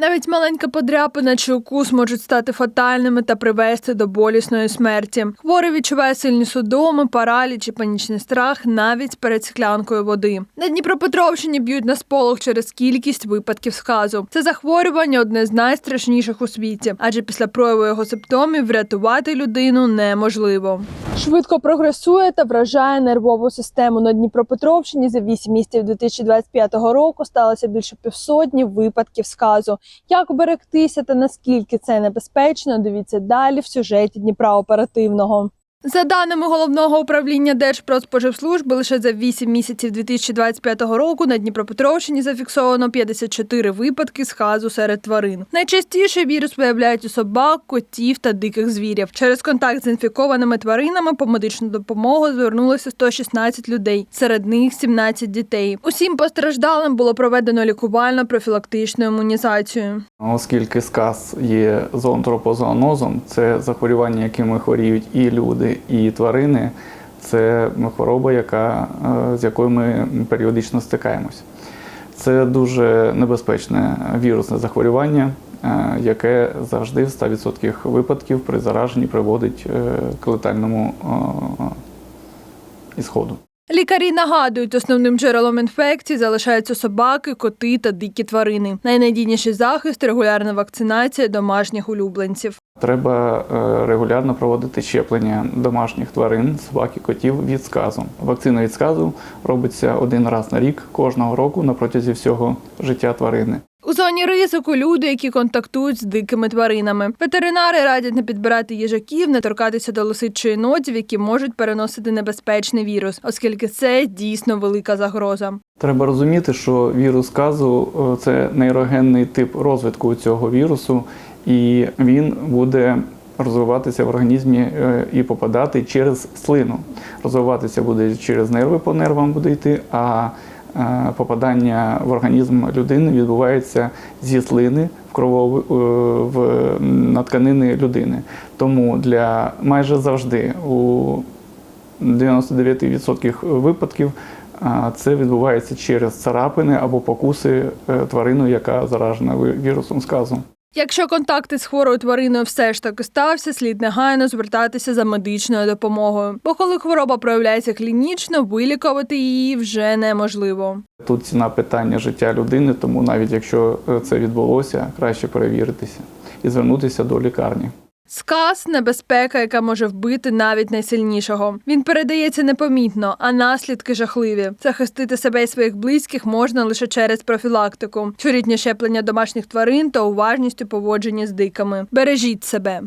Навіть маленька подряпина чи укус можуть стати фатальними та привести до болісної смерті. Хворий відчуває сильні судоми, параліч і панічний страх навіть перед склянкою води. На Дніпропетровщині б'ють на сполох через кількість випадків сказу. Це захворювання одне з найстрашніших у світі, адже після прояву його симптомів врятувати людину неможливо. Швидко прогресує та вражає нервову систему на Дніпропетровщині. За 8 місяців 2025 року сталося більше півсотні випадків сказу. Як берегтися та наскільки це небезпечно, дивіться далі в сюжеті Дніпра оперативного. За даними головного управління Держпродспоживслужби, лише за 8 місяців 2025 року на Дніпропетровщині зафіксовано 54 випадки сказу серед тварин. Найчастіше вірус виявляють у собак, котів та диких звірів. Через контакт з інфікованими тваринами по медичну допомогу звернулося 116 людей, серед них 17 дітей. Усім постраждалим було проведено лікувально-профілактичну імунізацію. Оскільки сказ є зоонтропозоонозом, це захворювання, якими хворіють і люди, і тварини. Це хвороба, яка, е, з якою ми періодично стикаємось. Це дуже небезпечне вірусне захворювання, е, яке завжди в 100% випадків при зараженні приводить е, к летальному ісходу. Лікарі нагадують, основним джерелом інфекції залишаються собаки, коти та дикі тварини. Найнадійніший захист регулярна вакцинація домашніх улюбленців. Треба е, регулярно проводити щеплення домашніх тварин, собак і котів від сказу. Вакцина від сказу робиться один раз на рік кожного року на протязі всього життя тварини. У зоні ризику люди, які контактують з дикими тваринами. Ветеринари радять не підбирати їжаків, не торкатися до лисиць чи енотів, які можуть переносити небезпечний вірус, оскільки це дійсно велика загроза. Треба розуміти, що вірус сказу е, це нейрогенний тип розвитку цього вірусу, і він буде розвиватися в організмі е, і попадати через слину. Розвиватися буде через нерви по нервам буде йти, а попадання в організм людини відбувається зі слини в кровову в на тканини людини. Тому для майже завжди у 99% випадків це відбувається через царапини або покуси тварину, яка заражена вірусом сказу. Якщо контакти з хворою твариною все ж таки стався, слід негайно звертатися за медичною допомогою. Бо коли хвороба проявляється клінічно, вилікувати її вже неможливо. Тут ціна питання життя людини, тому навіть якщо е, це відбулося, краще перевіритися і звернутися до лікарні. Сказ небезпека, яка може вбити навіть найсильнішого. Він передається непомітно, а наслідки жахливі. Захистити себе і своїх близьких можна лише через профілактику, щорітнє щеплення домашніх тварин та уважність у поводженні з диками. Бережіть себе.